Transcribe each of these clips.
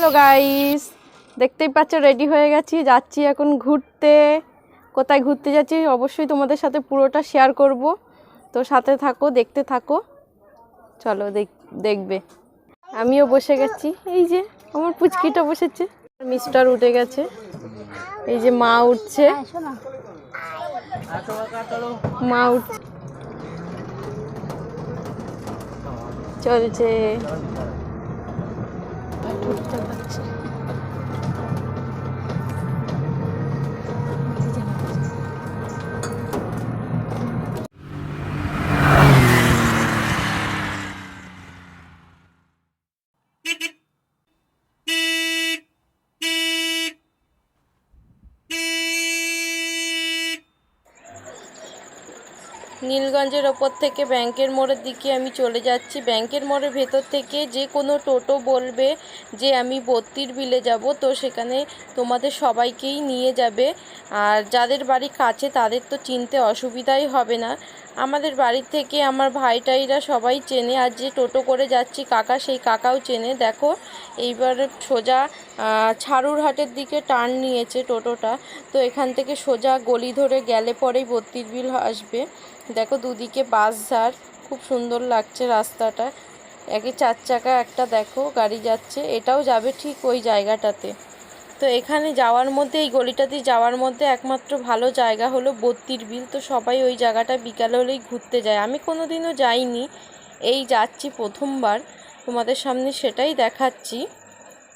Hello guys, দেখতেই পাচ্ছ ready হয়ে গেছি, যাচ্ছি এখন ঘুরতে। কোথায় ঘুরতে যাচ্ছি অবশ্যই তোমাদের সাথে পুরোটা শেয়ার করব। তো সাথে থাকো, দেখতে থাকো। চলো দেখ- দেখবে। আমিও বসে গেছি। এই যে, আমার পুচকিটা বসেছে। মিস্টার উঠে গেছে। এই যে মা উঠছে। মা উঠছে। চলছে। উঠতে ওপর থেকে ব্যাংকের মোড়ের দিকে আমি চলে যাচ্ছি। ব্যাংকের মোড়ের ভেতর থেকে যে কোনো টোটো বলবে যে আমি বত্তির বিলে যাব, তো সেখানে তোমাদের সবাইকেই নিয়ে যাবে। আর যাদের বাড়ি কাছে, তাদের তো চিনতে অসুবিধাই হবে না। আমাদের বাড়ির থেকে আমার ভাইটাইরা সবাই চেনে, আর যে টোটো করে যাচ্ছি কাকা, সেই কাকাও চেনে। দেখো, এইবার সোজা ছাড়ুরহাটের দিকে টার্ন নিয়েছে টোটোটা। তো এখান থেকে সোজা গলি ধরে গেলে পরেই বত্তির বিল আসবে। দেখো দুদিকে বাস ঝাড়, খুব সুন্দর লাগছে রাস্তাটা। একে চার চাকা, একটা দেখো গাড়ি যাচ্ছে, এটাও যাবে ঠিক ওই জায়গাটাতে। তো এখানে যাওয়ার মধ্যে, এই গলিটাতে যাওয়ার মধ্যে একমাত্র ভালো জায়গা হলো বত্তির বিল। তো সবাই ওই জায়গাটা বিকালে হলেই ঘুরতে যায়। আমি কোনো দিনও যাইনি, এই যাচ্ছি প্রথমবার। তোমাদের সামনে সেটাই দেখাচ্ছি।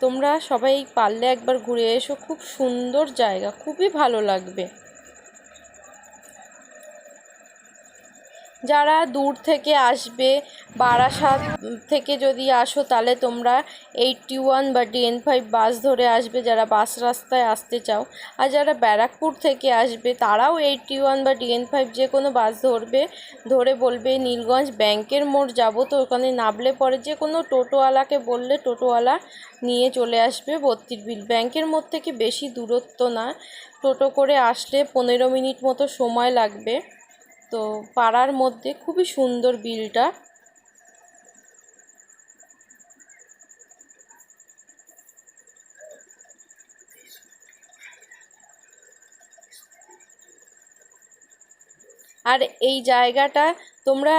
তোমরা সবাই পারলে একবার ঘুরে এসো, খুব সুন্দর জায়গা, খুবই ভালো লাগবে। যারা দূর থেকে আসবে, বারাসাত থেকে যদি আসো, তাহলে তোমরা এইটটি ওয়ান বা ডিএন ফাইভ বাস ধরে আসবে যারা বাস রাস্তায় আসতে চাও। আর যারা ব্যারাকপুর থেকে আসবে, তারাও এইটটি ওয়ান বা ডিএন ফাইভ যে কোনো বাস ধরবে, ধরে বলবে নীলগঞ্জ ব্যাংকের মোড় যাব তো, ওখানে নামলে পরে যে কোনো টোটোওয়ালাকে বললে টোটোওয়ালা নিয়ে চলে আসবে বত্রিশ বিল। ব্যাংকের মোড় থেকে বেশি দূরত্ব না। টোটো করে আসলে পনেরো মিনিট মতো সময় লাগবে। তো পাড়ার মধ্যে খুবই সুন্দর বিলটা। আর এই জায়গাটা তোমরা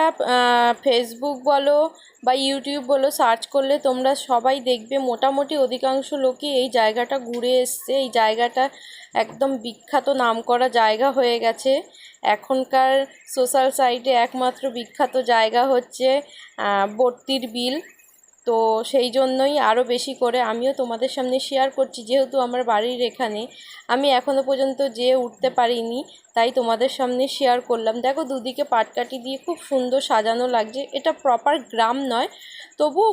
ফেসবুক বলো বা ইউটিউব বলো সার্চ করলে তোমরা সবাই দেখবে। মোটামুটি অধিকাংশ লোকই এই জায়গাটা ঘুরে এসছে। এই জায়গাটা একদম বিখ্যাত নাম করা জায়গা হয়ে গেছে। এখনকার সোশ্যাল সাইটে একমাত্র বিখ্যাত জায়গা হচ্ছে বর্তির বিল। তো সেই জন্যই আরও বেশি করে আমিও তোমাদের সামনে শেয়ার করছি। যেহেতু আমার বাড়ির এখানে, আমি এখনও পর্যন্ত যেয়ে উঠতে পারিনি, তাই তোমাদের সামনে শেয়ার করলাম। দেখো দুদিকে পাটকাঠি দিয়ে খুব সুন্দর সাজানো লাগছে। এটা প্রপার গ্রাম নয় তবু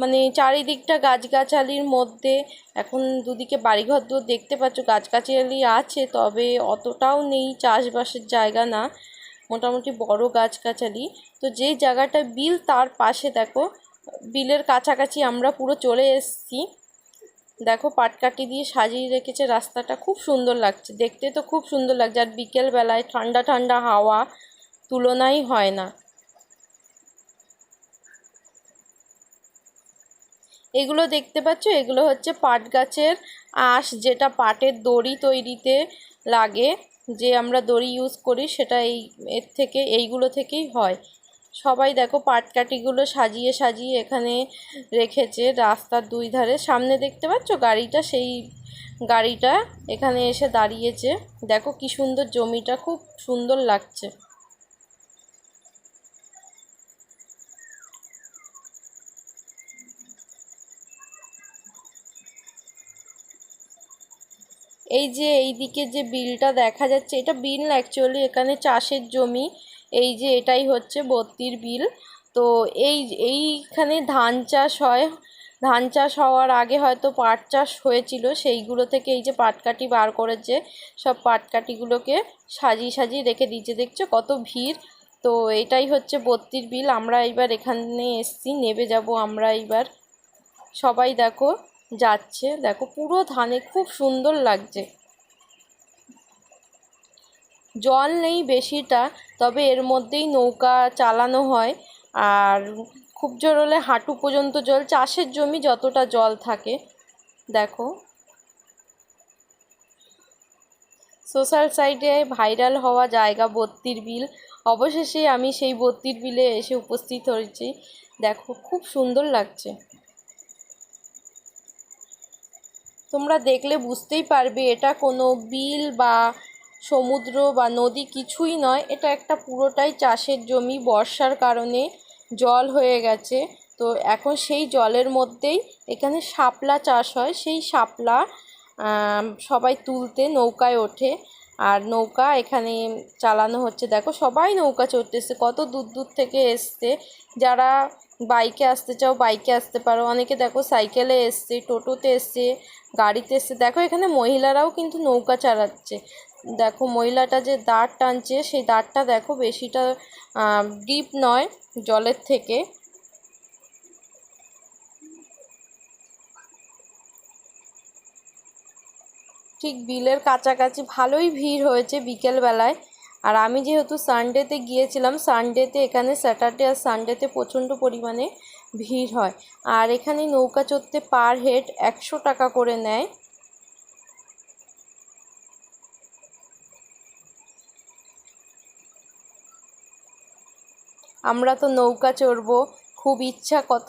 মানে চারিদিকটা গাছগাছালির মধ্যে, এখন দুদিকে বাড়িঘর দুয়ার দেখতে পাচ্ছ, গাছগাছালি আছে, তবে অতটাও নেই চাষবাসের জায়গা না, মোটামুটি বড় গাছগাছালি। তো যেই জায়গাটা বিল তার পাশে দেখো বিলের কাছাকাছি আমরা পুরো চলে এসেছি। দেখো পাটকাঠি দিয়ে সাজিয়ে রেখেছে রাস্তাটা, খুব সুন্দর লাগছে। দেখতে তো খুব সুন্দর লাগছে, আর বিকেল বেলায় ঠান্ডা ঠান্ডা হাওয়া তুলনাই হয় না। এগুলো দেখতে পাচ্ছ? এগুলো হচ্ছে পাট গাছের আঁশ, যেটা পাটের দড়ি তৈরিতে লাগে। যে আমরা দড়ি ইউজ করি, সেটা এই, এর থেকে, এইগুলো থেকেই হয়। সবাই দেখো পাটকাঠিগুলো সাজিয়ে সাজিয়ে এখানে রেখেছে রাস্তার দুই ধারে। সামনে দেখতে পাচ্ছ গাড়িটা? সেই গাড়িটা এখানে এসে দাঁড়িয়েছে। দেখো কি সুন্দর জমিটা, খুব সুন্দর লাগছে। এই যে এইদিকে যে বিলটা দেখা যাচ্ছে, এটা বিল অ্যাকচুয়ালি এখানে চাষের জমি। এই যে এটাই হচ্ছে বত্তির বিল। তো এই, এইখানে ধান চাষ হয়। ধান চাষ হওয়ার আগে হয়তো পাট চাষ হয়েছিল। সেইগুলো থেকে এই যে পাটকাঠি বার করেছে, সব পাটকাঠিগুলোকে সাজিয়ে সাজিয়ে রেখে দিয়েছে। দেখছ কত ভিড়? তো এটাই হচ্ছে বত্তির বিল। আমরা এইবার এখানে এসছি নেবে যাব আমরা এইবার। সবাই দেখো, যাচ্ছে। দেখো পুরো ধানে খুব সুন্দর লাগছে। জল নেই বেশিটা, তবে এর মধ্যেই নৌকা চালানো হয়। আর খুব জোর হলে হাঁটু পর্যন্ত জল, চাষের জমি যতটা জল থাকে। দেখো। সোশ্যাল সাইটে ভাইরাল হওয়া জায়গা বত্তির বিল। অবশেষে আমি সেই বত্তির বিলে এসে উপস্থিত হয়েছি। দেখো, খুব সুন্দর লাগছে। তোমরা দেখলে বুঝতেই পারবে এটা কোনো বিল বা সমুদ্র বা নদী কিছুই নয়, এটা একটা পুরোটাই চাষের জমি, বর্ষার কারণে জল হয়ে গেছে। তো এখন সেই জলের মধ্যেই এখানে শাপলা চাষ হয়। সেই শাপলা সবাই তুলতে নৌকায় ওঠে। আর নৌকা এখানে চালানো হচ্ছে। দেখো, সবাই নৌকা চড়তেছে। কত দূর দূর থেকে এসছে। যারা বাইকে আসতে চাও, বাইকে আসতে পারো। অনেকে দেখো সাইকেলে এসছে, টোটোতে এসছে, গাড়িতে এসছে। দেখো এখানে মহিলারাও কিন্তু নৌকা চালাচ্ছে। দেখো মহিলাটা যে দাঁড় টানছে, সেই দাঁড়টা দেখো বেশিটা ডিপ নয়, জলের থেকে। ঠিক বিলের কাছাকাছি ভালোই ভিড় হয়েছে বিকেলবেলায়। আর আমি যেহেতু সানডেতে গিয়েছিলাম সানডেতে এখানে স্যাটারডে আর সানডেতে প্রচণ্ড পরিমাণে ভিড় হয়। আর এখানে নৌকা চড়তে পার হেড একশো টাকা করে নেয়। আমরা তো নৌকা চড়বো, খুব ইচ্ছা কত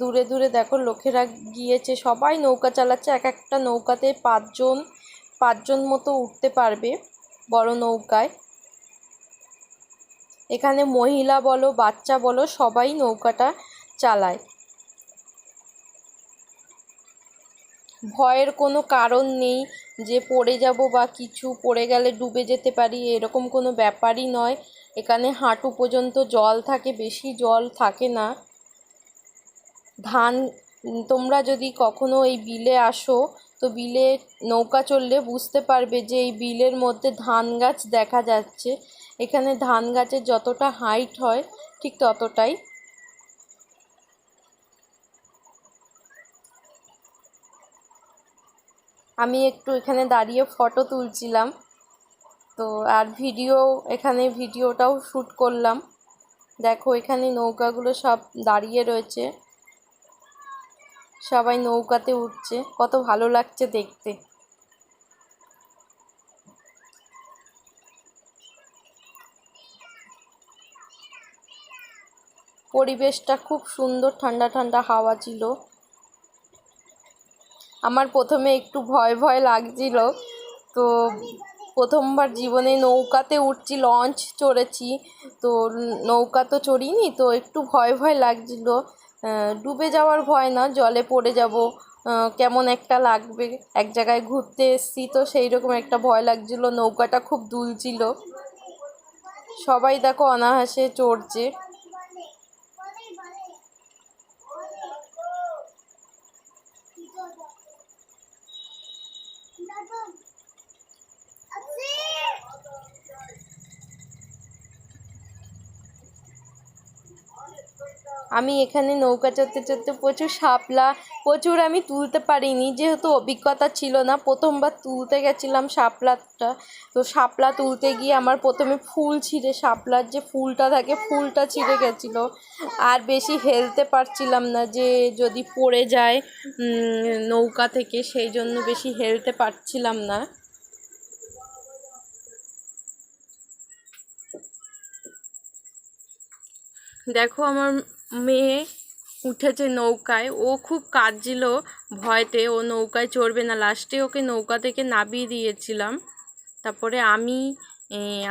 দূরে দূরে দেখো লোকেরা গিয়েছে, সবাই নৌকা চালাচ্ছে, এক একটা নৌকাতে পাঁচজন পাঁচজন মতো উঠতে পারবে। বড় নৌকায়। এখানে মহিলা বলো, বাচ্চা বলো, সবাই নৌকাটা চালায়। ভয়ের কোনো কারণ নেই যে পড়ে যাব বা কিছু পড়ে গেলে ডুবে যেতে পারি, এরকম কোনো ব্যাপারই নয়। এখানে হাঁটু পর্যন্ত জল থাকে, বেশি জল থাকে না। ধান, তোমরা যদি কখনো এই বিলে আসো তো বিলে নৌকা চললে বুঝতে পারবে যে এই বিলের মধ্যে ধান গাছ দেখা যাচ্ছে। এখানে ধান গাছের যতটা হাইট হয়, ঠিক ততটাই। আমি একটু এখানে দাঁড়িয়ে ফটো তুলছিলাম। তো আর ভিডিও এখানে ভিডিওটাও শ্যুট করলাম। দেখো, এখানে নৌকাগুলো সব দাঁড়িয়ে রয়েছে। সবাই নৌকাতে উঠছে। কত ভালো লাগছে দেখতে। পরিবেশটা খুব সুন্দর, ঠান্ডা ঠান্ডা হাওয়া ছিল। আমার প্রথমে একটু ভয় ভয় লাগছিল। তো প্রথমবার জীবনে নৌকাতে উঠছি, লঞ্চ চড়েছি। তো নৌকা তো চড়িনি, তো একটু ভয় ভয় লাগছিল। ডুবে যাওয়ার ভয় না, জলে পড়ে যাব কেমন একটা লাগবে, এক জায়গায় ঘুরতে এসছি, তো সেই রকম একটা ভয় লাগছিল, নৌকাটা খুব দুলছিল। সবাই দেখো অনাহাসে চড়ছে। আমি এখানে নৌকা চড়তে চড়তে প্রচুর শাপলা, প্রচুর আমি তুলতে পারিনি, যেহেতু অভিজ্ঞতা ছিল না। প্রথমবার তুলতে গেছিলাম শাপলাটা। তো শাপলা তুলতে গিয়ে আমার প্রথমে ফুল ছিঁড়ে, শাপলার যে ফুলটা থাকে, ফুলটা ছিঁড়ে গেছিল। আর বেশি হেলতে পারছিলাম না যে যদি পড়ে যায় নৌকা থেকে, সেই জন্য বেশি হেলতে পারছিলাম না। দেখো আমার মেয়ে উঠেছে নৌকায়। ও খুব কাঁদছিল ভয়তে। ও নৌকায় চড়বে না। লাস্টে ওকে নৌকা থেকে নামিয়ে দিয়েছিলাম। তারপরে আমি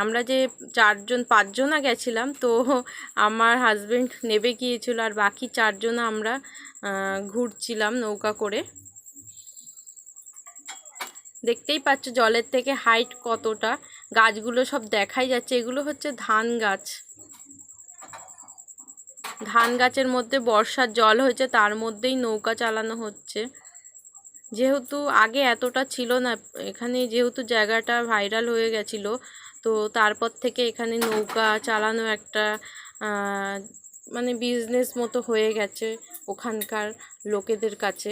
আমরা যে চারজন, পাঁচজনা গেছিলাম, তো আমার হাজব্যান্ড নেবে গিয়েছিল আর বাকি চারজনা আমরা ঘুরছিলাম নৌকা করে। দেখতেই পাচ্ছ জলের থেকে হাইট কতটা। গাছগুলো সব দেখাই যাচ্ছে। এগুলো হচ্ছে ধান গাছ। ধান গাছের মধ্যে বর্ষার জল হয়েছে, তার মধ্যেই নৌকা চালানো হচ্ছে। যেহেতু আগে এতটা ছিল না, এখানে যেহেতু জায়গাটা ভাইরাল হয়ে গেছিল, তো তারপর থেকে এখানে নৌকা চালানো একটা মানে বিজনেস মতো হয়ে গেছে ওখানকার লোকেদের কাছে।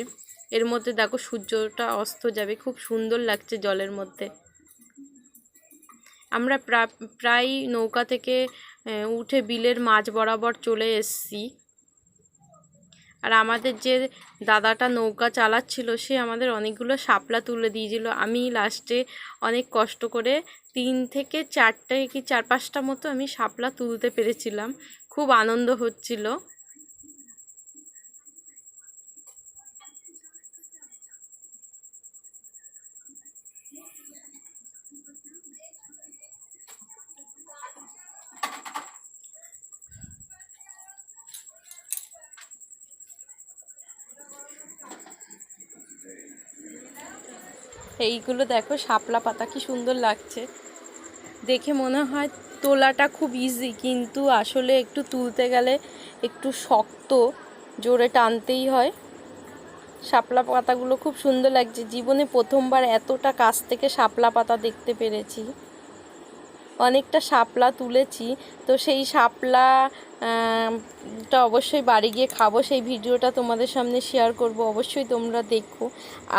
এর মধ্যে দেখো সূর্যটা অস্ত যাবে, খুব সুন্দর লাগছে জলের মধ্যে। আমরা প্রায় নৌকা থেকে উঠে বিলের মাঝ বরাবর চলে এসছি। আর আমাদের যে দাদাটা নৌকা চালাচ্ছিল, সে আমাদের অনেকগুলো শাপলা তুলে দিয়েছিল। আমি লাস্টে অনেক কষ্ট করে তিন থেকে চারটে কি চার পাঁচটা মতো আমি শাপলা তুলতে পেরেছিলাম। খুব আনন্দ হচ্ছিল। এইগুলো দেখো, শাপলা পাতা কি সুন্দর লাগছে। দেখে মনে হয় তোলাটা খুব ইজি কিন্তু আসলে একটু তুলতে গেলে একটু শক্ত, জোরে টানতেই হয়। শাপলা পাতাগুলো খুব সুন্দর লাগছে। জীবনে প্রথমবার এতটা কাছ থেকে শাপলা পাতা দেখতে পেরেছি। অনেকটা শাপলা তুলেছি। তো সেই শাপলা টা অবশ্যই বাড়ি গিয়ে খাব। সেই ভিডিওটা তোমাদের সামনে শেয়ার করব। অবশ্যই তোমরা দেখো।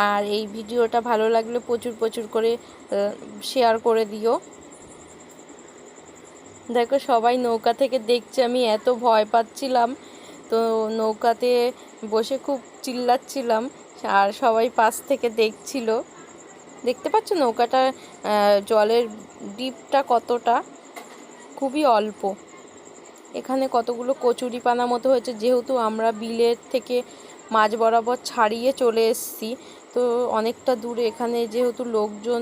আর এই ভিডিওটা ভালো লাগলে প্রচুর প্রচুর করে শেয়ার করে দিও। দেখো সবাই নৌকা থেকে দেখছে, আমি এত ভয় পাচ্ছিলাম। তো নৌকাতে বসে খুব চিল্লাচ্ছিলাম। আর সবাই পাশ থেকে দেখছিল। দেখতে পাচ্ছ নৌকাটা জলের ডিপটা কতটা? খুবই অল্প। এখানে কতগুলো কচুরি পানা মতো হয়েছে, যেহেতু আমরা বিলের থেকে মাঝ বরাবর ছাড়িয়ে চলে এসেছি, তো অনেকটা দূরে এখানে যেহেতু লোকজন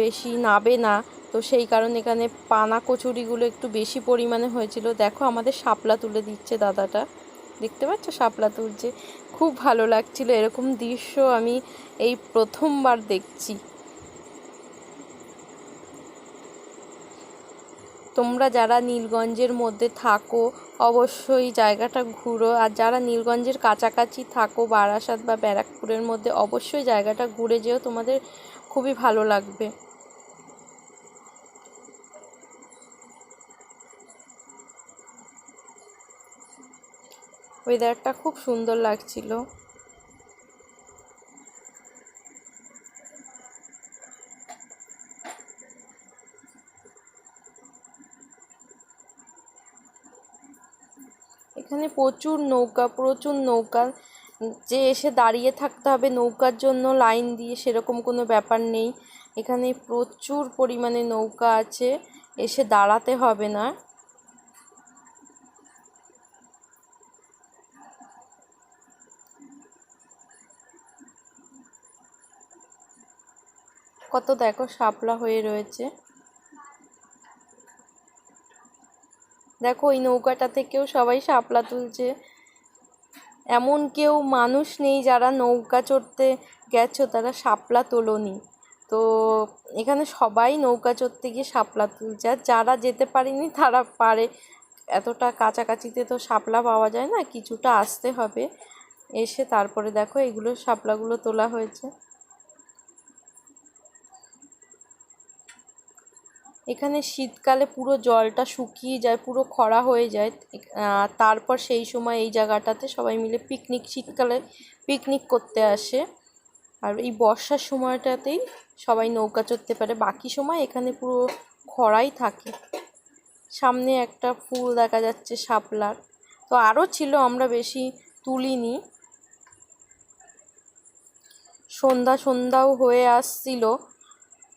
বেশি নাবে না, তো সেই কারণে এখানে পানা কচুরিগুলো একটু বেশি পরিমাণে হয়েছিল। দেখো আমাদের শাপলা তুলে দিচ্ছে দাদাটা। দেখতে পাচ্ছ শাপলা তুলছে। খুব ভালো লাগছিল, এরকম দৃশ্য আমি এই প্রথমবার দেখছি। তোমরা যারা নীলগঞ্জের মধ্যে থাকো, অবশ্যই জায়গাটা ঘুরো। আর যারা নীলগঞ্জের কাছাকাছি থাকো, বারাসাত বা ব্যারাকপুরের মধ্যে, অবশ্যই জায়গাটা ঘুরে যেও, তোমাদের খুবই ভালো লাগবে। ওয়েদারটা খুব সুন্দর লাগছিল। এখানে প্রচুর নৌকা প্রচুর নৌকা। যে এসে দাঁড়িয়ে থাকতে হবে নৌকার জন্য লাইন দিয়ে সেরকম কোনো ব্যাপার নেই। এখানে প্রচুর পরিমাণে নৌকা আছে, এসে দাঁড়াতে হবে না। কত দেখো শাপলা হয়ে রয়েছে। দেখো ওই নৌকাটা থেকেও সবাই শাপলা তুলছে। এমন কেউ মানুষ নেই যারা নৌকা চড়তে গেছো, তারা শাপলা তোলোনি। তো এখানে সবাই নৌকা চড়তে গিয়ে শাপলা তুলছে। আর যারা যেতে পারেনি, তারা পারে। এতটা কাছাকাছিতে তো শাপলা পাওয়া যায় না, কিছুটা আসতে হবে। এসে তারপরে দেখো এগুলো শাপলাগুলো তোলা হয়েছে। এখানে শীতকালে পুরো জলটা শুকিয়ে যায়, পুরো খরা হয়ে যায়। তারপর সেই সময় এই জায়গাটাতে সবাই মিলে পিকনিক শীতকালে পিকনিক করতে আসে। আর এই বর্ষার সময়টাতেই সবাই নৌকা চড়তে পারে। বাকি সময় এখানে পুরো খরাই থাকে। সামনে একটা ফুল দেখা যাচ্ছে শাপলার। তো আরও ছিল, আমরা বেশি তুলিনি। সন্ধ্যা, সন্ধ্যাও হয়ে আসছিল।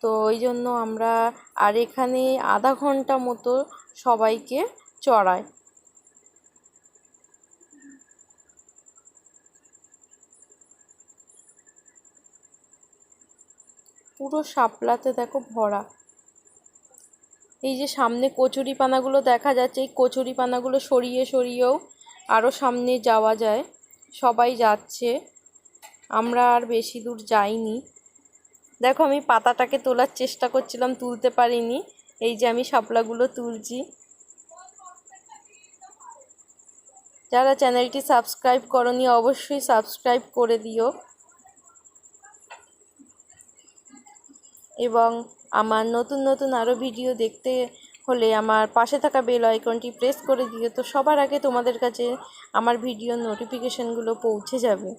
তো ওই জন্য আমরা আর এখানে আধা ঘণ্টা মতো সবাইকে চড়াই। পুরো শাপলাতে দেখো ভরা। এই যে সামনে কচুরি পানাগুলো দেখা যাচ্ছে, এই কচুরি পানাগুলো সরিয়ে সরিয়েও আরও সামনে যাওয়া যায়। সবাই যাচ্ছে। আমরা আর বেশি দূর যাইনি। দেখো, আমি পাতাটাকে তোলার চেষ্টা করছিলাম, তুলতে পারিনি। এই যে আমি শাপলাগুলো তুলছি। যারা চ্যানেলটি সাবস্ক্রাইব করনি, অবশ্যই সাবস্ক্রাইব করে দিও। এবং আমার নতুন নতুন আরও ভিডিও দেখতে হলে আমার পাশে থাকা বেল আইকনটি প্রেস করে দিও। তো সবার আগে তোমাদের কাছে আমার ভিডিওর নোটিফিকেশানগুলো পৌঁছে যাবে।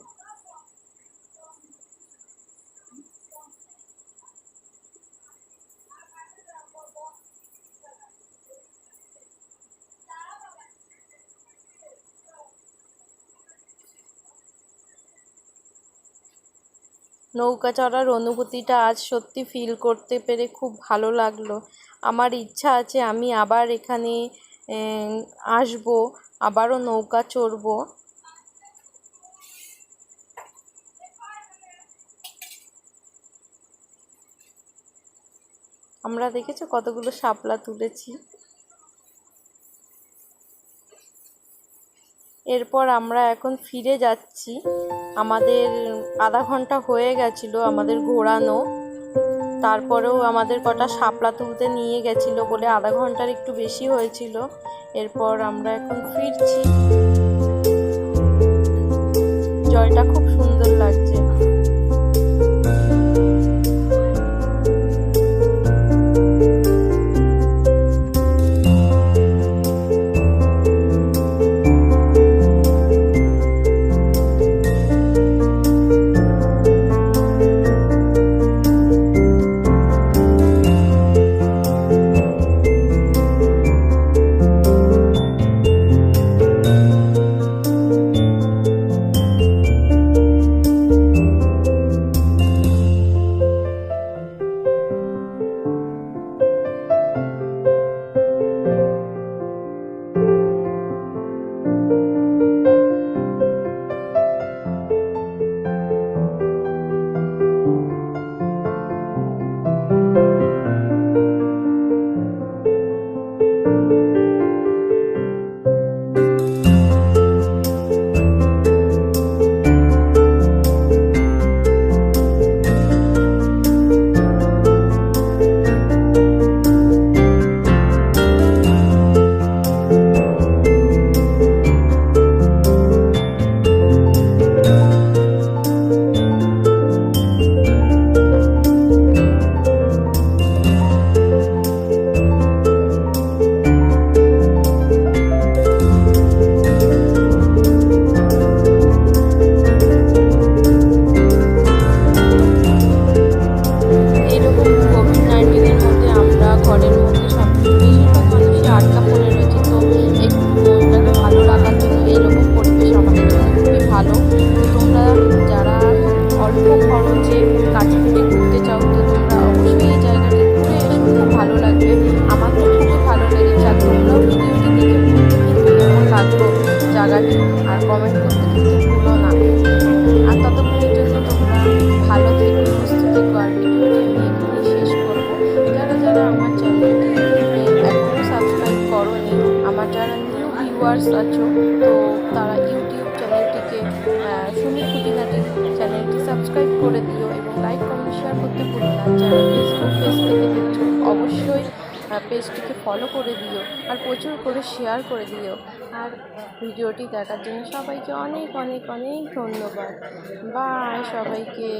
নৌকা চড়ার অনুভূতিটা আজ সত্যি ফিল করতে পেরে খুব ভালো লাগল। আমার ইচ্ছা আছে আমি আবার এখানে আসব, আবারও নৌকা চড়বো। আমরা দেখেছ কতগুলো শাপলা তুলেছি? এরপর আমরা এখন ফিরে যাচ্ছি। আমাদের আধা ঘণ্টা হয়ে গেছিল আমাদের ঘোরানো। তারপরেও আমাদের কটা সাপলা তুলতে নিয়ে গেছিল বলে আধা ঘণ্টার একটু বেশি হয়েছিল। এরপর আমরা এখন ফিরছি। জলটা খুব সুন্দর লাগছে। আমার যারা নিউ ভিউয়ার্স আছো, তো তারা ইউটিউব চ্যানেলটিকে সুমি খুঁটিনাটি চ্যানেলটি সাবস্ক্রাইব করে দিও এবং লাইক কমেন্ট শেয়ার করতে ভুলো না। যারা ফেসবুক পেজ থেকে দেখছ, অবশ্যই পেজটিকে ফলো করে দিও আর প্রচুর করে শেয়ার করে দিও। আর ভিডিওটি দেখার জন্য সবাইকে অনেক অনেক অনেক ধন্যবাদ। বাই সবাইকে।